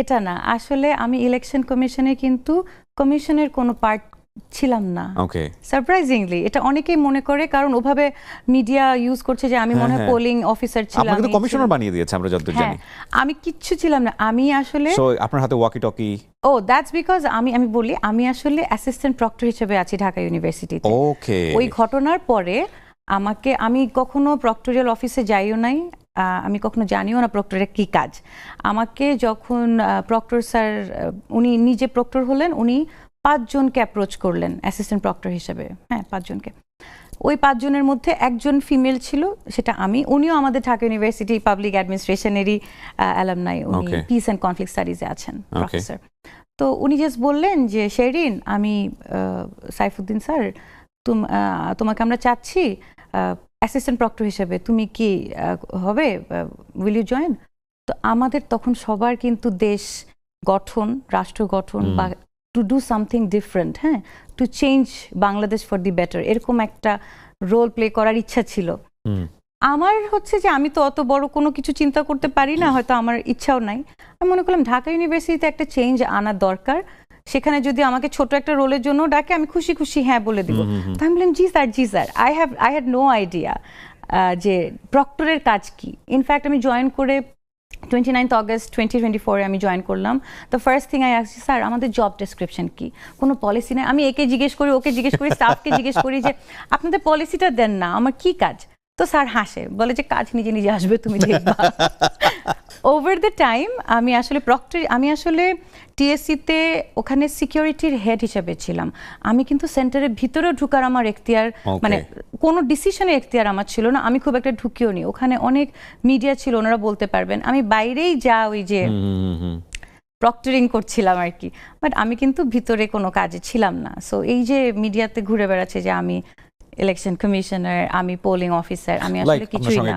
এটা না। আসলে আমি ইলেকশন কমিশনে কিন্তু কমিশনের কোনো পার্ট ছিলাম না। ওকে সারপ্রাইজিংলি এটা অনেকেই মনে করে কারণ ওভাবে মিডিয়া ইউজ করছে যে আমি মনে হয় হ্যাঁ। পোলিং অফিসার ছিলাম আপনাকে তো কমিশনার বানিয়ে দিয়েছে আমরা যতদূর হ্যাঁ জানি। আমি কিচ্ছু ছিলাম না। আমি আসলে সো আপনার হাতে ওয়াকি টকি ও দ্যাটস বিকজ আমি আমি বলি আমি আসলে অ্যাসিস্ট্যান্ট প্রক্টর হিসেবে আছি ঢাকা ইউনিভার্সিটিতে ওকে ওই ঘটনার পরে আমাকে আমি কখনো প্রক্টোরিয়াল অফিসে যাইও নাই। আমি কখনো জানিও না প্রক্টরের কি কাজ। আমাকে যখন প্রক্টর স্যার উনি নিজে প্রক্টর হলেন উনি পাঁচজনকে অ্যাপ্রোচ করলেন অ্যাসিস্ট্যান্ট প্রক্টর হিসেবে। হ্যাঁ পাঁচজনকে। ওই পাঁচজনের মধ্যে একজন ফিমেল ছিল সেটা আমি। উনিও আমাদের ঢাকা ইউনিভার্সিটি পাবলিক অ্যাডমিনিস্ট্রেশনেরই অ্যালামনাই উনি পিস অ্যান্ড কনফ্লিক্ট স্টাডিজে আছেন. প্রফেসর তো উনি জাস্ট বললেন যে শেরিন আমি সাইফুদ্দিন স্যার তোমাকে আমরা চাচ্ছি অ্যাসিস্ট্যান্ট প্রক্টর হিসেবে তুমি কি হবে উইল ইউ জয়েন তো আমাদের তখন সবার কিন্তু দেশ গঠন রাষ্ট্র গঠন বা টু ডু সামথিং ডিফারেন্ট হ্যাঁ? To change Bangladesh for the better এরকম একটা রোল প্লে করার ইচ্ছা ছিল। আমার হচ্ছে যে আমি তো অত বড় কোনো কিছু চিন্তা করতে পারি না হয়তো আমার ইচ্ছাও নাই। আমি মনে করলাম ঢাকা ইউনিভার্সিটিতে একটা চেঞ্জ আনা দরকার। সেখানে যদি আমাকে ছোট একটা রোলের জন্য ডাকে আমি খুশি খুশি হ্যাঁ বলে দিব। তো আমি বললাম জি sir G sir. I have I had no idea যে প্রক্টরের কাজ কি। ইনফ্যাক্ট আমি জয়েন করে twenty ninth August twenty twenty ফোরে আমি জয়েন করলাম। তো ফার্স্ট থিং আই আসছি স্যার আমাদের জব ডেসক্রিপশন কি? কোনো পলিসি নেই। আমি একে জিজ্ঞেস করি ওকে জিজ্ঞেস করি স্টাফকে জিজ্ঞেস করি যে আপনাদের পলিসিটা দেন না আমার কি কাজ? তো স্যার হাসে বলে যে কাজ নিজে নিজে আসবে তুমি দেখবা। ওভার দ্য টাইম আমি আসলে প্রক্টর আমি আসলে টিএসসিতে ওখানে সিকিউরিটির হেড হিসেবে ছিলাম। আমি কিন্তু সেন্টারের ভিতরেও ঢুকার আমার এখতিয়ার মানে কোনো ডিসিশনের এখতিয়ার আমার ছিল না। আমি খুব একটা ঢুকিও নি। ওখানে অনেক মিডিয়া ছিল ওনারা বলতে পারবেন। আমি বাইরেই যা ওই যে। প্রক্টরিং করছিলাম আর কি। বাট আমি কিন্তু ভিতরে কোনো কাজে ছিলাম না। সো এই যে মিডিয়াতে ঘুরে বেড়াচ্ছে যে আমি ইলেকশন কমিশনার আমি পোলিং অফিসার আমি আসলে কিছুই না।